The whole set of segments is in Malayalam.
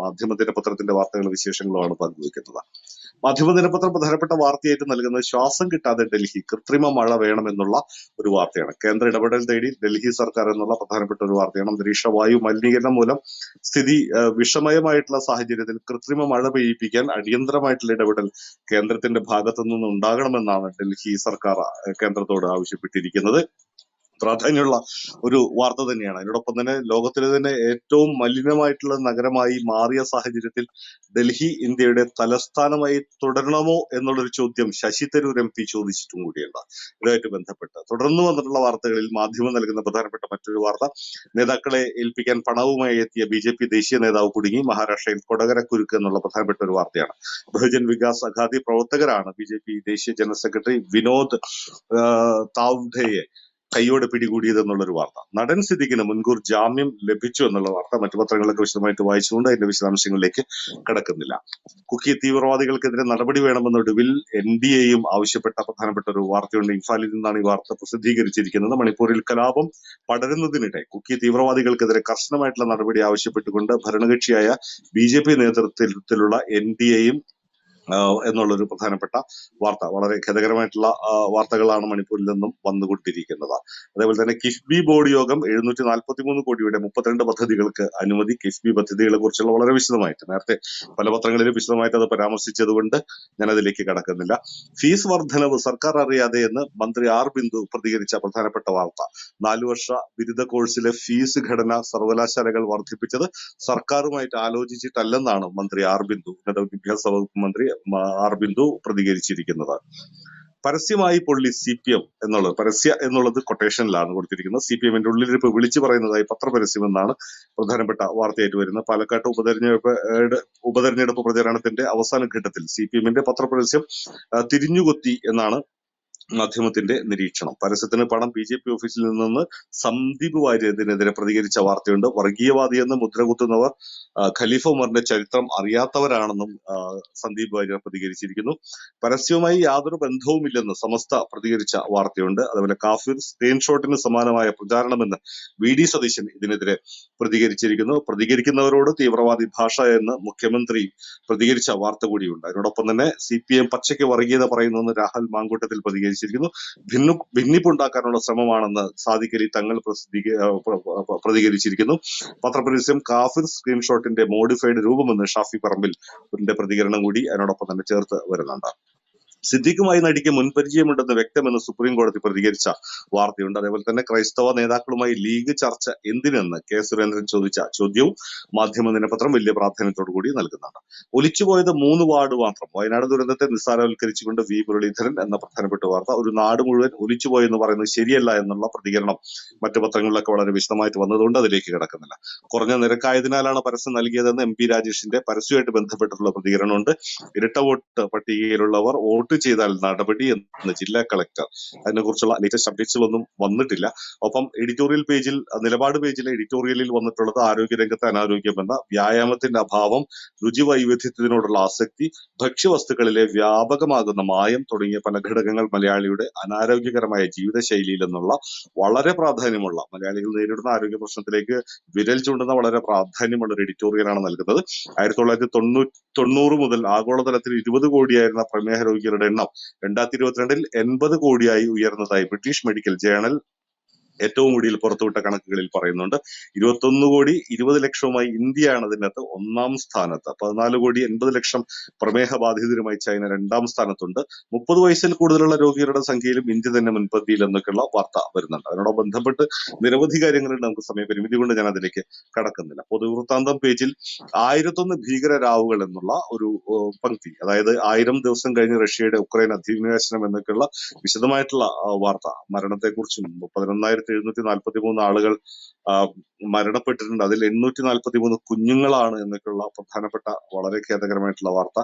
മാധ്യമ ദിനപത്രത്തിന്റെ വാർത്തകളും വിശേഷങ്ങളുമാണ് പങ്കുവയ്ക്കുന്നത് മാധ്യമ ദിനപത്രം പ്രധാനപ്പെട്ട വാർത്തയായിട്ട് നൽകുന്നത് ശ്വാസം കിട്ടാതെ ഡൽഹി കൃത്രിമ മഴ വേണമെന്നുള്ള ഒരു വാർത്തയാണ്. കേന്ദ്ര ഇടപെടൽ തേടി ഡൽഹി സർക്കാർ എന്നുള്ള പ്രധാനപ്പെട്ട ഒരു വാർത്തയാണ്. അന്തരീക്ഷ വായു മലിനീകരണം മൂലം സ്ഥിതി വിഷമയമായിട്ടുള്ള സാഹചര്യത്തിൽ കൃത്രിമ മഴ പെയ്യിപ്പിക്കാൻ അടിയന്തരമായിട്ടുള്ള ഇടപെടൽ കേന്ദ്രത്തിന്റെ ഭാഗത്തു നിന്ന് ഉണ്ടാകണമെന്നാണ് ഡൽഹി സർക്കാർ കേന്ദ്രത്തോട് ആവശ്യപ്പെട്ടിരിക്കുന്നത്. പ്രാധാന്യമുള്ള ഒരു വാർത്ത തന്നെയാണ്. അതിനോടൊപ്പം തന്നെ ലോകത്തിലെ തന്നെ ഏറ്റവും മലിനമായിട്ടുള്ള നഗരമായി മാറിയ സാഹചര്യത്തിൽ ഡൽഹി ഇന്ത്യയുടെ തലസ്ഥാനമായി തുടരണമോ എന്നുള്ളൊരു ചോദ്യം ശശി തരൂർ എം പി ചോദിച്ചിട്ടും കൂടിയുണ്ട്. ഇതുമായിട്ട് ബന്ധപ്പെട്ട്. തുടർന്ന് വന്നിട്ടുള്ള വാർത്തകളിൽ മാധ്യമം നൽകുന്ന പ്രധാനപ്പെട്ട മറ്റൊരു വാർത്ത. നേതാക്കളെ ഏൽപ്പിക്കാൻ പണവുമായി എത്തിയ ബി ജെ പി ദേശീയ നേതാവ് കുടുങ്ങി മഹാരാഷ്ട്രയിൽ കൊടകര കുരുക്ക് എന്നുള്ള പ്രധാനപ്പെട്ട ഒരു വാർത്തയാണ്. ബഹുജൻ വികാസ് അഘാദി പ്രവർത്തകരാണ് ബി ജെ പി ദേശീയ ജനറൽ സെക്രട്ടറി വിനോദ് താവ്ഡെയെ കൈയോടെ പിടികൂടിയത് എന്നുള്ളൊരു വാർത്ത. നടൻ സിദ്ദിഖിന് മുൻകൂർ ജാമ്യം ലഭിച്ചു എന്നുള്ള വാർത്ത മറ്റു പത്രങ്ങളൊക്കെ വിശദമായിട്ട് വായിച്ചുകൊണ്ട് അതിന്റെ വിശദാംശങ്ങളിലേക്ക് കടക്കുന്നില്ല. കുക്കി തീവ്രവാദികൾക്കെതിരെ നടപടി വേണമെന്നൊടുവിൽ എൻ ഡി എയും ആവശ്യപ്പെട്ട പ്രധാനപ്പെട്ട ഒരു വാർത്തയുണ്ട്. ഇംഫാലിൽ നിന്നാണ് ഈ വാർത്ത പ്രസിദ്ധീകരിച്ചിരിക്കുന്നത്. മണിപ്പൂരിൽ കലാപം പടരുന്നതിനിടെ കുക്കി തീവ്രവാദികൾക്കെതിരെ കർശനമായിട്ടുള്ള നടപടി ആവശ്യപ്പെട്ടുകൊണ്ട് ഭരണകക്ഷിയായ ബി ജെ പി നേതൃത്വത്തിലുള്ള എൻ ഡി എയും എന്നുള്ളൊരു പ്രധാനപ്പെട്ട വാർത്ത. വളരെ ഖേദകരമായിട്ടുള്ള വാർത്തകളാണ് മണിപ്പൂരിൽ നിന്നും വന്നുകൊണ്ടിരിക്കുന്നത്. അതേപോലെ തന്നെ കിഫ്ബി ബോർഡ് യോഗം എഴുന്നൂറ്റി നാൽപ്പത്തി മൂന്ന് കോടിയുടെ മുപ്പത്തിരണ്ട് പദ്ധതികൾക്ക് അനുമതി കിഫ്ബി പദ്ധതികളെ കുറിച്ചുള്ള വളരെ വിശദമായിട്ട്. നേരത്തെ പല പത്രങ്ങളിലും വിശദമായിട്ട് അത് പരാമർശിച്ചതുകൊണ്ട് ഞാൻ അതിലേക്ക് കടക്കുന്നില്ല. ഫീസ് വർധനവ് സർക്കാർ അറിയാതെ എന്ന് മന്ത്രി ആർ ബിന്ദു പ്രതികരിച്ച പ്രധാനപ്പെട്ട വാർത്ത. നാലു വർഷ ബിരുദ കോഴ്സിലെ ഫീസ് ഘടന സർവകലാശാലകൾ വർദ്ധിപ്പിച്ചത് സർക്കാരുമായിട്ട് ആലോചിച്ചിട്ടല്ലെന്നാണ് മന്ത്രി ആർ ബിന്ദു. ഉന്നത വിദ്യാഭ്യാസ വകുപ്പ് മന്ത്രി ആർ ബിന്ദു പ്രതികരിച്ചിരിക്കുന്നത് പരസ്യമായി പൊള്ളി സി പി എം എന്നുള്ളത് പരസ്യ എന്നുള്ളത് കൊട്ടേഷനിലാണ് കൊടുത്തിരിക്കുന്നത്. സി പി എമ്മിന്റെ ഉള്ളിലിരിപ്പ് വിളിച്ചു പറയുന്നതായി പത്രപരസ്യം എന്നാണ് പ്രധാനപ്പെട്ട വാർത്തയായിട്ട് വരുന്നത്. പാലക്കാട്ട് ഉപതെരഞ്ഞെടുപ്പ് ഉപതെരഞ്ഞെടുപ്പ് പ്രചാരണത്തിന്റെ അവസാന ഘട്ടത്തിൽ സി പി എമ്മിന്റെ പത്രപരസ്യം തിരിഞ്ഞുകൊത്തി എന്നാണ് മാധ്യമത്തിന്റെ നിരീക്ഷണം. പരസ്യത്തിന് പണം ബി ജെ പി ഓഫീസിൽ നിന്ന് സന്ദീപ് വാര്യതിനെതിരെ പ്രതികരിച്ച വാർത്തയുണ്ട്. വർഗീയവാദിയെന്ന് മുദ്രകുത്തുന്നവർ ഖലീഫ ഉമറിന്റെ ചരിത്രം അറിയാത്തവരാണെന്നും സന്ദീപ് വാര്യർ പ്രതികരിച്ചിരിക്കുന്നു. പരസ്യവുമായി യാതൊരു ബന്ധവുമില്ലെന്ന് സമസ്ത പ്രതികരിച്ച വാർത്തയുണ്ട്. അതുപോലെ കാഫിർ സ്ക്രീൻഷോട്ടിന് സമാനമായ പ്രചാരണമെന്ന് വി ഡി സതീശൻ ഇതിനെതിരെ പ്രതികരിച്ചിരിക്കുന്നു. പ്രതികരിക്കുന്നവരോട് തീവ്രവാദി ഭാഷ എന്ന് മുഖ്യമന്ത്രി പ്രതികരിച്ച വാർത്ത കൂടിയുണ്ട്. അതിനോടൊപ്പം തന്നെ സി പി എം പച്ചയ്ക്ക് വർഗീയത പറയുന്നെന്ന് രാഹുൽ മാങ്കൂട്ടത്തിൽ പ്രതികരിച്ചിരിക്കുന്നു ഭിന്നു ഭിന്നിപ്പുണ്ടാക്കാനുള്ള ശ്രമമാണെന്ന് സാദിഖലി തങ്ങൾ പ്രതികരിച്ചിരിക്കുന്നു. പത്രപരസ്യം കാഫിർ സ്ക്രീൻഷോട്ടിന്റെ മോഡിഫൈഡ് രൂപമെന്ന് ഷാഫി പറമ്പിൽ പ്രതികരണം കൂടി അതിനോടൊപ്പം തന്നെ ചേർത്ത് വരുന്നുണ്ട്. സിദ്ദിഖുമായി നടിക്ക് മുൻപരിചയമുണ്ടെന്ന് വ്യക്തമെന്ന് സുപ്രീം കോടതി പ്രതികരിച്ച വാർത്തയുണ്ട്. അതേപോലെ തന്നെ ക്രൈസ്തവ നേതാക്കളുമായി ലീഗ് ചർച്ച എന്തിനെന്ന് കെ സുരേന്ദ്രൻ ചോദിച്ച ചോദ്യവും മാധ്യമ ദിനപത്രം വലിയ പ്രാധാന്യത്തോടു കൂടി നൽകുന്നുണ്ട്. ഒലിച്ചുപോയത് മൂന്ന് വാർഡ് മാത്രം. വയനാട് ദുരന്തത്തെ നിസ്സാരവൽക്കരിച്ചുകൊണ്ട് വി. മുരളീധരൻ എന്ന പ്രധാനപ്പെട്ട വാർത്ത. ഒരു നാട് മുഴുവൻ ഒലിച്ചുപോയി എന്ന് പറയുന്നത് ശരിയല്ല എന്നുള്ള പ്രതികരണം മറ്റു പത്രങ്ങളിലൊക്കെ വളരെ വിശദമായിട്ട് വന്നതുകൊണ്ട് അതിലേക്ക് കിടക്കുന്നില്ല. കുറഞ്ഞ നിരക്കായതിനാലാണ് പരസ്യം നൽകിയതെന്ന് എം പി രാജേഷിന്റെ പരസ്യമായിട്ട് ബന്ധപ്പെട്ടിട്ടുള്ള പ്രതികരണമുണ്ട്. ഇരട്ട വോട്ട് പട്ടികയിലുള്ളവർ വോട്ട് ചെയ്താൽ നടപടി എന്ന് ജില്ലാ കളക്ടർ അതിനെക്കുറിച്ചുള്ള ലേറ്റസ്റ്റ് അപ്ഡേറ്റ്സുകളൊന്നും വന്നിട്ടില്ല. ഒപ്പം എഡിറ്റോറിയൽ പേജിൽ നിലപാട് പേജിലെ എഡിറ്റോറിയലിൽ വന്നിട്ടുള്ളത് ആരോഗ്യരംഗത്തെ അനാരോഗ്യമെന്ന വ്യായാമത്തിന്റെ അഭാവം രുചി വൈവിധ്യത്തിനോടുള്ള ആസക്തി ഭക്ഷ്യവസ്തുക്കളിലെ വ്യാപകമാകുന്ന മായം തുടങ്ങിയ പല ഘടകങ്ങൾ മലയാളിയുടെ അനാരോഗ്യകരമായ ജീവിതശൈലിയിൽ എന്നുള്ള വളരെ പ്രാധാന്യമുള്ള മലയാളികൾ നേരിടുന്ന ആരോഗ്യ പ്രശ്നത്തിലേക്ക് വിരൽ ചൂണ്ടുന്ന വളരെ പ്രാധാന്യമുള്ള ഒരു എഡിറ്റോറിയലാണ് നൽകുന്നത്. ആയിരത്തി തൊള്ളായിരത്തി തൊണ്ണൂറ് മുതൽ ആഗോളതലത്തിൽ ഇരുപത് കോടിയായിരുന്ന പ്രമേഹ രോഗികളുടെ എണ്ണം. രണ്ടായിരത്തി ഇരുപത്തിരണ്ടിൽ എൺപത് കോടിയായി ഉയർന്നതായി ബ്രിട്ടീഷ് മെഡിക്കൽ ജേണൽ ഏറ്റവും കൂടുതൽ പുറത്തുവിട്ട കണക്കുകളിൽ പറയുന്നുണ്ട്. ഇരുപത്തൊന്ന് കോടി ഇരുപത് ലക്ഷവുമായി ഇന്ത്യയാണ് അതിനകത്ത് ഒന്നാം സ്ഥാനത്ത്. പതിനാല് കോടി എൺപത് ലക്ഷം പ്രമേഹ ബാധിതരുമായി ചൈന രണ്ടാം സ്ഥാനത്തുണ്ട്. മുപ്പത് വയസ്സിൽ കൂടുതലുള്ള രോഗികളുടെ സംഖ്യയിലും ഇന്ത്യ തന്നെ മുൻപന്തിയിൽ എന്നൊക്കെയുള്ള വാർത്ത വരുന്നുണ്ട്. അതിനോട് ബന്ധപ്പെട്ട് നിരവധി കാര്യങ്ങളുണ്ട് നമുക്ക് സമയപരിമിതി കൊണ്ട് ഞാൻ അതിലേക്ക് കടക്കുന്നില്ല. പൊതുവൃത്താന്തം പേജിൽ ആയിരത്തൊന്ന് ഭീകരരാവുകൾ എന്നുള്ള ഒരു പങ്ക്തി അതായത് ആയിരം ദിവസം കഴിഞ്ഞ് റഷ്യയുടെ ഉക്രൈൻ അധിനിവേശനം എന്നൊക്കെയുള്ള വിശദമായിട്ടുള്ള വാർത്ത മരണത്തെക്കുറിച്ചും പതിനൊന്നായിരത്തി എഴുന്നൂറ്റി നാൽപ്പത്തി മൂന്ന് ആളുകൾ മരണപ്പെട്ടിട്ടുണ്ട്. അതിൽ എണ്ണൂറ്റി നാൽപ്പത്തി മൂന്ന് കുഞ്ഞുങ്ങളാണ് എന്നൊക്കെയുള്ള പ്രധാനപ്പെട്ട വളരെ ഖേദകരമായിട്ടുള്ള വാർത്ത.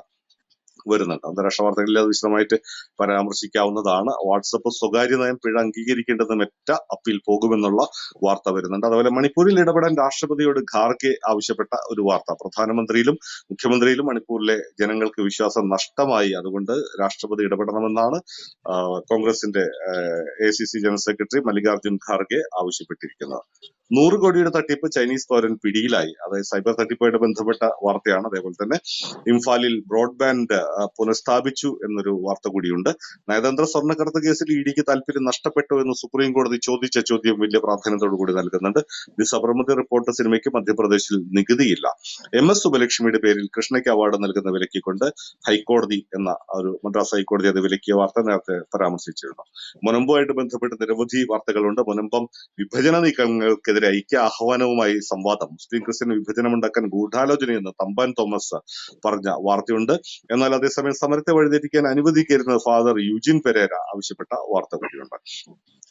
വരുന്നുണ്ട്. അന്താരാഷ്ട്ര വാർത്തകളിൽ അത് വിശദമായിട്ട് പരാമർശിക്കാവുന്നതാണ്. വാട്സപ്പ് സ്വകാര്യ നയം പിഴ അംഗീകരിക്കേണ്ടത് മെറ്റ അപ്പീൽ പോകുമെന്നുള്ള വാർത്ത വരുന്നുണ്ട്. അതുപോലെ മണിപ്പൂരിൽ ഇടപെടാൻ രാഷ്ട്രപതിയോട് ഖാർഗെ ആവശ്യപ്പെട്ട ഒരു വാർത്ത. പ്രധാനമന്ത്രിയിലും മുഖ്യമന്ത്രിയിലും മണിപ്പൂരിലെ ജനങ്ങൾക്ക് വിശ്വാസം നഷ്ടമായി. അതുകൊണ്ട് രാഷ്ട്രപതി ഇടപെടണമെന്നാണ് കോൺഗ്രസിന്റെ A C C general secretary Mallikarjun Kharge ആവശ്യപ്പെട്ടിരിക്കുന്നത്. നൂറ് കോടിയുടെ തട്ടിപ്പ് ചൈനീസ് പൗരൻ പിടിയിലായി. അതായത് സൈബർ തട്ടിപ്പുമായിട്ട് ബന്ധപ്പെട്ട വാർത്തയാണ്. അതേപോലെ തന്നെ ഇംഫാലിൽ ബ്രോഡ്ബാൻഡ് പുനഃസ്ഥാപിച്ചു എന്നൊരു വാർത്ത കൂടിയുണ്ട്. നയതന്ത്ര സ്വർണക്കടത്ത് കേസിൽ ഇ ഡിക്ക് താല്പര്യം നഷ്ടപ്പെട്ടു എന്ന് സുപ്രീം കോടതി ചോദിച്ച ചോദ്യം വലിയ പ്രാധാന്യത്തോടു കൂടി നൽകുന്നുണ്ട്. ദി സബർമതി റിപ്പോർട്ട് സിനിമയ്ക്ക് മധ്യപ്രദേശിൽ നികുതിയില്ല. എം എസ് സുബലക്ഷ്മിയുടെ പേരിൽ കൃഷ്ണയ്ക്ക് അവാർഡ് നൽകുന്ന വിലക്കിക്കൊണ്ട് ഹൈക്കോടതി എന്ന ഒരു മദ്രാസ് ഹൈക്കോടതി അത് വിലക്കിയ വാർത്ത നേരത്തെ പരാമർശിച്ചിരുന്നു. മുനമ്പുമായിട്ട് ബന്ധപ്പെട്ട് നിരവധി വാർത്തകളുണ്ട്. മുനമ്പം വിഭജന നീക്കങ്ങൾക്കെതിരെ ഐക്യ ആഹ്വാനവുമായി സംവാദം. മുസ്ലിം ക്രിസ്ത്യൻ വിഭജനമുണ്ടാക്കാൻ ഗൂഢാലോചനയെന്ന് തമ്പാൻ തോമസ് പറഞ്ഞ വാർത്തയുണ്ട്. എന്നാൽ അതേസമയം സമരത്തെ വഴിതെറ്റിക്കാൻ അനുവദിക്കരുതെന്ന് ഫാദർ യുജിൻ പെരേര ആവശ്യപ്പെട്ട വാർത്ത കൂടിയുണ്ട്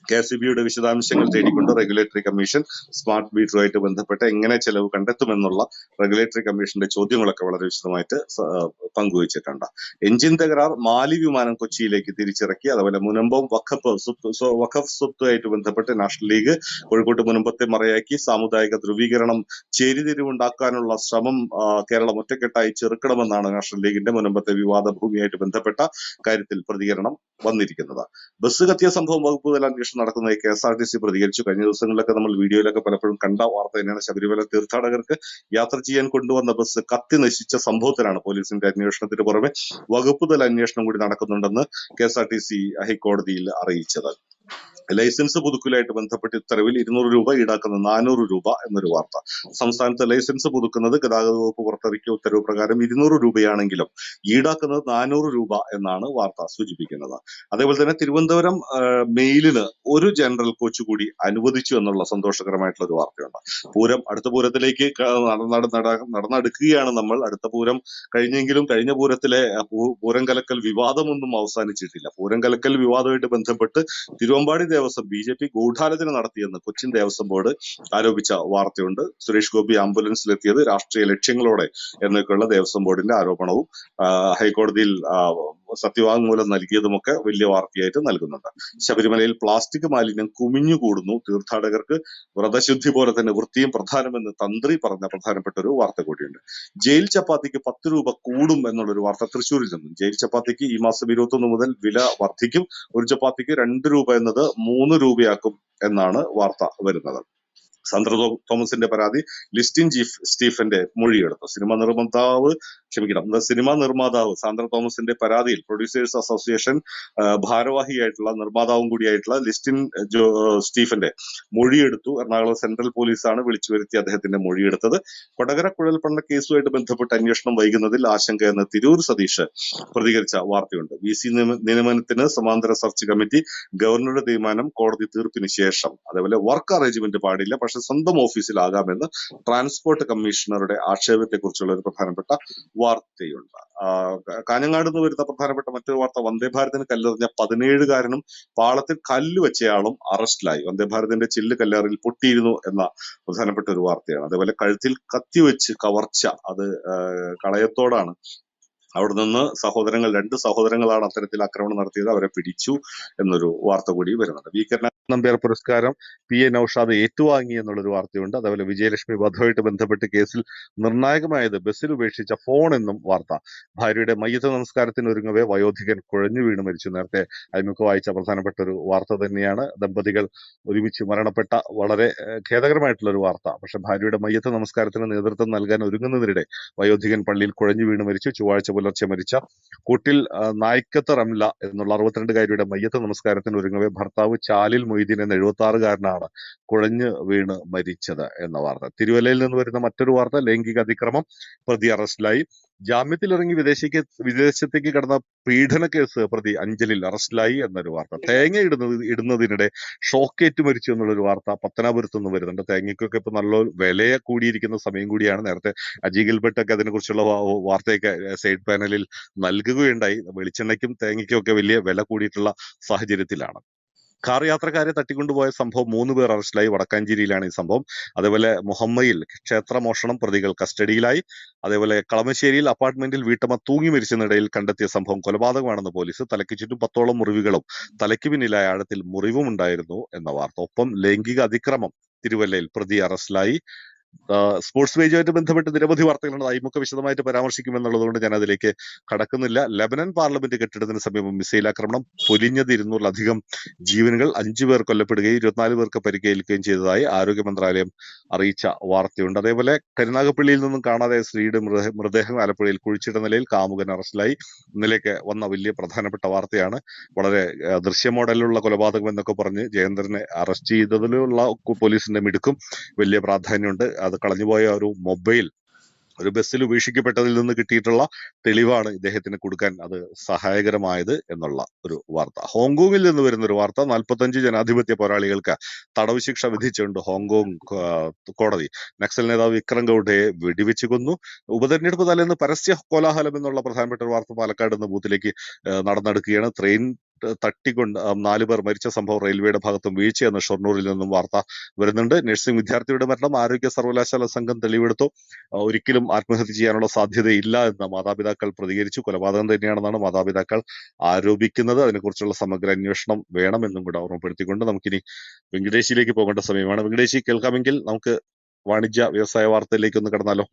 കെ സി ബിയുടെ വിശദാംശങ്ങൾ തേടിക്കൊണ്ട് റെഗുലേറ്ററി കമ്മീഷൻ സ്മാർട്ട് മീറ്ററുമായിട്ട് ബന്ധപ്പെട്ട് എങ്ങനെ ചെലവ് കണ്ടെത്തുമെന്നുള്ള റെഗുലേറ്ററി കമ്മീഷന്റെ ചോദ്യങ്ങളൊക്കെ വളരെ വിശദമായിട്ട് പങ്കുവച്ചിട്ടുണ്ട്. എഞ്ചിൻ തകരാർ മാലി വിമാനം കൊച്ചിയിലേക്ക് തിരിച്ചിറക്കി അതുപോലെ മുനമ്പം വഖഫ് വഖഫ് സ്വത്തുമായിട്ട് ബന്ധപ്പെട്ട് നാഷണൽ ലീഗ് കോഴിക്കോട്ട് മുനമ്പത്തെ മറയാക്കി സാമുദായിക ധ്രുവീകരണം ചേരിതിരിവുണ്ടാക്കാനുള്ള ശ്രമം കേരളം ഒറ്റക്കെട്ടായി ചെറുക്കണമെന്നാണ് നാഷണൽ ലീഗിന്റെ മുനമ്പത്തെ വിവാദ ഭൂമിയായിട്ട് ബന്ധപ്പെട്ട കാര്യത്തിൽ പ്രതികരണം വന്നിരിക്കുന്നത്. ബസ് കത്തിയ സംഭവം വകുപ്പ് തല അന്വേഷണം നടക്കുന്നതായി K S R T C പ്രതികരിച്ചു. കഴിഞ്ഞ ദിവസങ്ങളിലൊക്കെ നമ്മൾ വീഡിയോയിലൊക്കെ പലപ്പോഴും കണ്ട വാർത്ത തന്നെയാണ് ശബരിമല തീർത്ഥാടകർക്ക് യാത്ര ചെയ്യാൻ കൊണ്ടുവന്ന ബസ് കത്തി നശിച്ച സംഭവത്തിലാണ് പോലീസിന്റെ അന്വേഷണത്തിന് പുറമെ വകുപ്പ് തല അന്വേഷണം കൂടി നടക്കുന്നുണ്ടെന്ന് K S R T C ഹൈക്കോടതിയിൽ അറിയിച്ചത്. ലൈസൻസ് പുതുക്കലുമായിട്ട് ബന്ധപ്പെട്ട് ഉത്തരവിൽ ഇരുന്നൂറ് രൂപ ഈടാക്കുന്ന നാനൂറ് രൂപ എന്നൊരു വാർത്ത. സംസ്ഥാനത്ത് ലൈസൻസ് പുതുക്കുന്നത് ഗതാഗത വകുപ്പ് പുറത്തിറക്കിയ ഉത്തരവ് പ്രകാരം ഇരുന്നൂറ് രൂപയാണെങ്കിലും ഈടാക്കുന്നത് നാനൂറ് രൂപ എന്നാണ് വാർത്ത സൂചിപ്പിക്കുന്നത്. അതേപോലെ തന്നെ തിരുവനന്തപുരം മെയിലിന് ഒരു ജനറൽ കോച്ച് കൂടി അനുവദിച്ചു എന്നുള്ള സന്തോഷകരമായിട്ടുള്ള ഒരു വാർത്തയുണ്ട്. പൂരം അടുത്ത പൂരത്തിലേക്ക് നടന്നെടുക്കുകയാണ് നമ്മൾ. അടുത്ത പൂരം കഴിഞ്ഞെങ്കിലും കഴിഞ്ഞ പൂരത്തിലെ പൂരം കലക്കൽ വിവാദമൊന്നും അവസാനിച്ചിട്ടില്ല. പൂരം കലക്കൽ വിവാദമായിട്ട് ബന്ധപ്പെട്ട് Thiruvambadi Devaswom B J P ഗൂഢാലോചന നടത്തിയെന്ന് കൊച്ചിൻ ദേവസ്വം ബോർഡ് ആരോപിച്ച വാർത്തയുണ്ട്. സുരേഷ് ഗോപി ആംബുലൻസിലെത്തിയത് രാഷ്ട്രീയ ലക്ഷ്യങ്ങളോടെ എന്നൊക്കെയുള്ള ദേവസ്വം ബോർഡിന്റെ ആരോപണവും ഹൈക്കോടതിയിൽ സത്യവാങ്മൂലം നൽകിയതുമൊക്കെ വലിയ വാർത്തയായിട്ട് നൽകുന്നുണ്ട്. ശബരിമലയിൽ പ്ലാസ്റ്റിക് മാലിന്യം കുമിഞ്ഞുകൂടുന്നു. തീർത്ഥാടകർക്ക് വ്രതശുദ്ധി പോലെ തന്നെ വൃത്തിയും പ്രധാനമെന്ന് തന്ത്രി പറഞ്ഞ പ്രധാനപ്പെട്ട ഒരു വാർത്ത കൂടിയുണ്ട്. ജയിൽ ചപ്പാത്തിക്ക് പത്ത് രൂപ കൂടും എന്നുള്ളൊരു വാർത്ത തൃശ്ശൂരിൽ നിന്നും. ജയിൽ ചപ്പാത്തിക്ക് ഈ മാസം ഇരുപത്തൊന്ന് മുതൽ വില വർദ്ധിക്കും. ഒരു ചപ്പാത്തിക്ക് രണ്ട് രൂപ എന്നത് മൂന്ന് രൂപയാക്കും എന്നാണ് വാർത്ത വരുന്നത്. സാന്ദ്ര തോമസിന്റെ പരാതി ലിസ്റ്റിൻ ചീഫ് സ്റ്റീഫന്റെ മൊഴിയെടുത്തു. സിനിമ നിർമ്മാതാവ് ക്ഷമിക്കണം സിനിമ നിർമ്മാതാവ് സാന്ദ്ര തോമസിന്റെ പരാതിയിൽ പ്രൊഡ്യൂസേഴ്സ് അസോസിയേഷൻ ഭാരവാഹിയായിട്ടുള്ള നിർമ്മാതാവും കൂടിയായിട്ടുള്ള ലിസ്റ്റിൻ ജോ സ്റ്റീഫന്റെ മൊഴിയെടുത്തു. എറണാകുളം സെൻട്രൽ പോലീസാണ് വിളിച്ചു വരുത്തി അദ്ദേഹത്തിന്റെ മൊഴിയെടുത്തത്. കൊടകര കുഴൽപ്പണ്ണ കേസുമായിട്ട് ബന്ധപ്പെട്ട് അന്വേഷണം വൈകുന്നതിൽ ആശങ്കയെന്ന് തിരൂർ സതീഷ് പ്രതികരിച്ച വാർത്തയുണ്ട്. വി സി നിയമനത്തിന് സമാന്തര സെർച്ച് കമ്മിറ്റി ഗവർണറുടെ തീരുമാനം കോടതി തീർപ്പിന് ശേഷം. അതേപോലെ വർക്ക് അറേഞ്ച്മെന്റ് പാടില്ല. പക്ഷെ സ്വന്തം ഓഫീസിലാകാമെന്ന് ട്രാൻസ്പോർട്ട് കമ്മീഷണറുടെ ആക്ഷേപത്തെക്കുറിച്ചുള്ള ഒരു പ്രധാനപ്പെട്ട വാർത്തയുണ്ട്. കാഞ്ഞങ്ങാട് നിന്ന് വരുന്ന പ്രധാനപ്പെട്ട മറ്റൊരു വാർത്ത വന്ദേ ഭാരതിന് കല്ലെറിഞ്ഞ പതിനേഴുകാരനും പാളത്തിൽ കല്ല് വെച്ചയാളും അറസ്റ്റിലായി. വന്ദേ ഭാരതിന്റെ ചില്ല് കല്ലേറിൽ പൊട്ടിയിരുന്നു എന്ന പ്രധാനപ്പെട്ട ഒരു വാർത്തയാണ്. അതേപോലെ കഴുത്തിൽ കത്തി വെച്ച് കവർച്ച അത് കളയത്തോടാണ്. അവിടെ നിന്ന് സഹോദരങ്ങൾ രണ്ട് സഹോദരങ്ങളാണ് അത്തരത്തിൽ ആക്രമണം നടത്തിയത്. അവരെ പിടിച്ചു എന്നൊരു വാർത്ത കൂടി വരുന്നുണ്ട്. വി. നമ്പ്യാർ പുരസ്കാരം പി എ നൌഷാദ് ഏറ്റുവാങ്ങി എന്നുള്ളൊരു വാർത്തയുണ്ട്. അതേപോലെ വിജയലക്ഷ്മി വധവുമായിട്ട് ബന്ധപ്പെട്ട് കേസിൽ നിർണായകമായത് ബസ്സിൽ ഉപേക്ഷിച്ച ഫോൺ എന്നും വാർത്ത. ഭാര്യയുടെ മയ്യത്ത് നമസ്കാരത്തിന് ഒരുങ്ങവേ വയോധികൻ കുഴഞ്ഞു വീണ് മരിച്ചു. നേരത്തെ അഭിമുഖ വായിച്ച പ്രധാനപ്പെട്ട ഒരു വാർത്ത തന്നെയാണ്. ദമ്പതികൾ ഒരുമിച്ച് മരണപ്പെട്ട വളരെ ഖേദകരമായിട്ടുള്ള ഒരു വാർത്ത. പക്ഷെ ഭാര്യയുടെ മയ്യത്ത് നമസ്കാരത്തിന് നേതൃത്വം നൽകാൻ ഒരുങ്ങുന്നതിനിടെ വയോധികൻ പള്ളിയിൽ കുഴഞ്ഞു വീണ് മരിച്ചു. ചൊവ്വാഴ്ച പുലർച്ചെ മരിച്ച കൂട്ടിൽ നായ്ക്കത്ത് റംല എന്നുള്ള അറുപത്തിരണ്ടുകാരിയുടെ മയ്യത്ത് നമസ്കാരത്തിന് ഒരുങ്ങവേ ഭർത്താവ് ചാലിൽ മൊയ്തീൻ എന്ന എഴുപത്തി ആറുകാരനാണ് കുഴഞ്ഞു വീണ് മരിച്ചത് എന്ന വാർത്ത. തിരുവല്ലയിൽ നിന്ന് വരുന്ന മറ്റൊരു വാർത്ത ലൈംഗിക അതിക്രമം പ്രതി അറസ്റ്റിലായി. ജാമ്യത്തിലിറങ്ങി വിദേശിക്ക് വിദേശത്തേക്ക് കടന്ന പീഡന കേസ് പ്രതി അഞ്ചലിൽ അറസ്റ്റിലായി എന്നൊരു വാർത്ത. തേങ്ങ ഇടുന്നത് ഇടുന്നതിനിടെ ഷോക്കേറ്റ് മരിച്ചു എന്നുള്ളൊരു വാർത്ത പത്തനാപുരത്ത് നിന്ന് വരുന്നുണ്ട്. തേങ്ങയ്ക്കൊക്കെ ഇപ്പൊ നല്ല വില കൂടിയിരിക്കുന്ന സമയം കൂടിയാണ്. നേരത്തെ അജി ഗിൽബർട്ടൊക്കെ അതിനെക്കുറിച്ചുള്ള വാർത്തയൊക്കെ സൈഡ് പാനലിൽ നൽകുകയുണ്ടായി. വെളിച്ചെണ്ണയ്ക്കും തേങ്ങയ്ക്കും ഒക്കെ വലിയ വില കൂടിയിട്ടുള്ള സാഹചര്യത്തിലാണ്. കാർ യാത്രക്കാരെ തട്ടിക്കൊണ്ടുപോയ സംഭവം മൂന്ന് പേർ അറസ്റ്റിലായി. വടക്കാഞ്ചേരിയിലാണ് ഈ സംഭവം. അതേപോലെ മുഹമ്മയിൽ ക്ഷേത്ര മോഷണം പ്രതികൾ കസ്റ്റഡിയിലായി. അതേപോലെ കളമശ്ശേരിയിൽ അപ്പാർട്ട്മെന്റിൽ വീട്ടമ്മ തൂങ്ങി മരിച്ചതിനിടയിൽ കണ്ടെത്തിയ സംഭവം കൊലപാതകമാണെന്ന് പോലീസ്. തലയ്ക്ക് ചുറ്റും പത്തോളം മുറിവുകളും തലയ്ക്ക് പിന്നിലായ ആഴത്തിൽ മുറിവും ഉണ്ടായിരുന്നു എന്ന വാർത്ത. ഒപ്പം ലൈംഗിക അതിക്രമം തിരുവല്ലയിൽ പ്രതി അറസ്റ്റിലായി. സ്പോർട്സ് പേജുമായിട്ട് ബന്ധപ്പെട്ട് നിരവധി വാർത്തകളുണ്ട്. അയിമുഖ വിശദമായിട്ട് പരാമർശിക്കുമെന്നുള്ളതുകൊണ്ട് ഞാൻ അതിലേക്ക് കടക്കുന്നില്ല. ലബനൻ പാർലമെന്റ് കെട്ടിടത്തിന് സമീപം മിസൈൽ ആക്രമണം പൊലിഞ്ഞത് ഇരുന്നൂറിലധികം ജീവനുകൾ അഞ്ചു പേർ കൊല്ലപ്പെടുകയും ഇരുപത്തിനാല് പേർക്ക് പരിക്കേൽക്കുകയും ചെയ്തതായി ആരോഗ്യ മന്ത്രാലയം അറിയിച്ച വാർത്തയുണ്ട്. അതേപോലെ കരുനാഗപ്പള്ളിയിൽ നിന്നും കാണാതെ സ്ത്രീയുടെ മൃത മൃതദേഹം ആലപ്പുഴയിൽ കുഴിച്ചിട്ട നിലയിൽ കാമുകൻ അറസ്റ്റിലായി. ഇന്നലേക്ക് വന്ന വലിയ പ്രധാനപ്പെട്ട വാർത്തയാണ്. വളരെ ദൃശ്യ മോഡലിലുള്ള കൊലപാതകം എന്നൊക്കെ പറഞ്ഞ് ജയേന്ദ്രനെ അറസ്റ്റ് ചെയ്തതിലുള്ള പോലീസിന്റെ മിടുക്കും വലിയ പ്രാധാന്യമുണ്ട്. അത് കളഞ്ഞുപോയ ഒരു മൊബൈൽ ഒരു ബസ്സിൽ ഉപേക്ഷിക്കപ്പെട്ടതിൽ നിന്ന് കിട്ടിയിട്ടുള്ള തെളിവാണ് ഇദ്ദേഹത്തിന് കൊടുക്കാൻ അത് സഹായകരമായത് എന്നുള്ള ഒരു വാർത്ത. ഹോങ്കോങ്ങിൽ നിന്ന് വരുന്ന ഒരു വാർത്ത നാൽപ്പത്തഞ്ച് ജനാധിപത്യ പോരാളികൾക്ക് തടവ് ശിക്ഷ വിധിച്ചുകൊണ്ട് ഹോങ്കോങ് കോടതി നക്സൽ നേതാവ് വിക്രം ഗൌഡയെ വെടിവെച്ച് കൊന്നു. ഉപതെരഞ്ഞെടുപ്പ് തലേന്ന് പരസ്യ കോലാഹലം എന്നുള്ള പ്രധാനപ്പെട്ട ഒരു വാർത്ത പാലക്കാട് നിന്ന് ബൂത്തിലേക്ക് നടന്നെടുക്കുകയാണ്. ട്രെയിൻ തട്ടിക്കൊണ്ട് നാലു പേർ മരിച്ച സംഭവം റെയിൽവേയുടെ ഭാഗത്തും വീഴ്ചയെന്ന് ഷൊർണൂരിൽ നിന്നും വാർത്ത വരുന്നുണ്ട്. നഴ്സിംഗ് വിദ്യാർത്ഥിയുടെ മരണം ആരോഗ്യ സർവകലാശാല സംഘം തെളിവെടുത്തു. ഒരിക്കലും ആത്മഹത്യ ചെയ്യാനുള്ള സാധ്യതയില്ല എന്ന് മാതാപിതാക്കൾ പ്രതികരിച്ചു. കൊലപാതകം തന്നെയാണെന്നാണ് മാതാപിതാക്കൾ ആരോപിക്കുന്നത്. അതിനെക്കുറിച്ചുള്ള സമഗ്ര അന്വേഷണം വേണമെന്നും കൂടെ ഓർമ്മപ്പെടുത്തിക്കൊണ്ട് നമുക്കിനി വെങ്കടേശിയിലേക്ക് പോകേണ്ട സമയമാണ്. വെങ്കടേശി കേൾക്കാമെങ്കിൽ നമുക്ക് വാണിജ്യ വ്യവസായ വാർത്തയിലേക്ക് ഒന്ന് കടന്നാലോ?